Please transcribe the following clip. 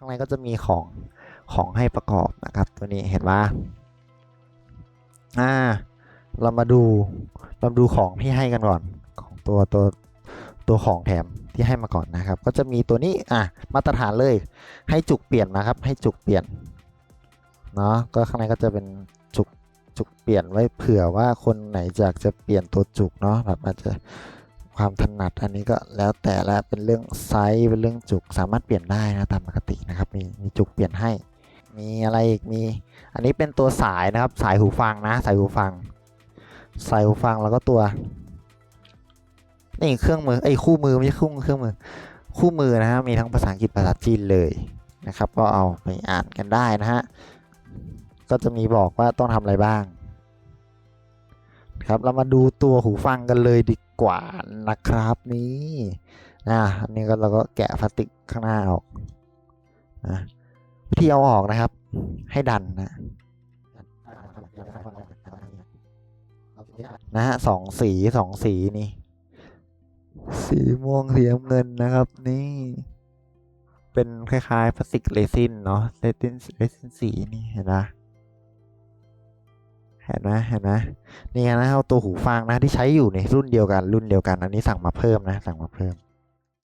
ข้างในก็จะมีของของให้ประกอบนะครับ ตัวนี้เห็นว่าอ่า เรามาดูเราดูของที่ให้กันก่อนของตัวตัวตัวของแถมที่ให้มาก่อนนะครับ ก็จะมีตัวนี้อะมาตรฐานเลย ให้จุกเปลี่ยนนะครับ ให้จุกเปลี่ยนเนาะก็ข้างในก็จะเป็นจุกจุกเปลี่ยนไว้เผื่อว่าคนไหนอยากจะเปลี่ยนตัวจุกเนาะแบบอาจจะความถนัดอันนี้ก็แล้วแต่ละเป็นเรื่องไซส์เป็นเรื่องจุกสามารถเปลี่ยนได้นะตามปกติ จุกเปลี่ยนให้ มีอะไรอีกมี อันนี้เป็นตัวสายนะครับ สายหูฟังนะ สายหูฟัง สายหูฟังแล้วก็ตัว นี่เครื่องมือไอ้คู่มือไม่ใช่คู่เครื่องมือ คู่มือนะฮะมีทั้งภาษาอังกฤษภาษาจีนเลยนะครับ ก็เอาไปอ่านกันได้นะฮะก็จะมีบอกว่าต้องทำอะไรบ้างครับเรามาดูตัวหูฟังกันเลยดีกว่านะครับนี่นะอันนี้ก็เราก็แกะพลาสติกข้างหน้าออกนะ ธีเอาออกนะครับ ให้ดันนะนะฮะสองสีสองสีนี่ สีม่วงสีเงินนะครับ นี่ เป็นคล้ายๆพลาสติกเรซินเนาะเรซินเรซินสีนี่เห็นไหมเห็นไหมเห็นไหมนี่นะเอาตัวหูฟังนะที่ใช้อยู่ในรุ่นเดียวกัน รุ่นเดียวกัน อันนี้สั่งมาเพิ่มนะ สั่งมาเพิ่ม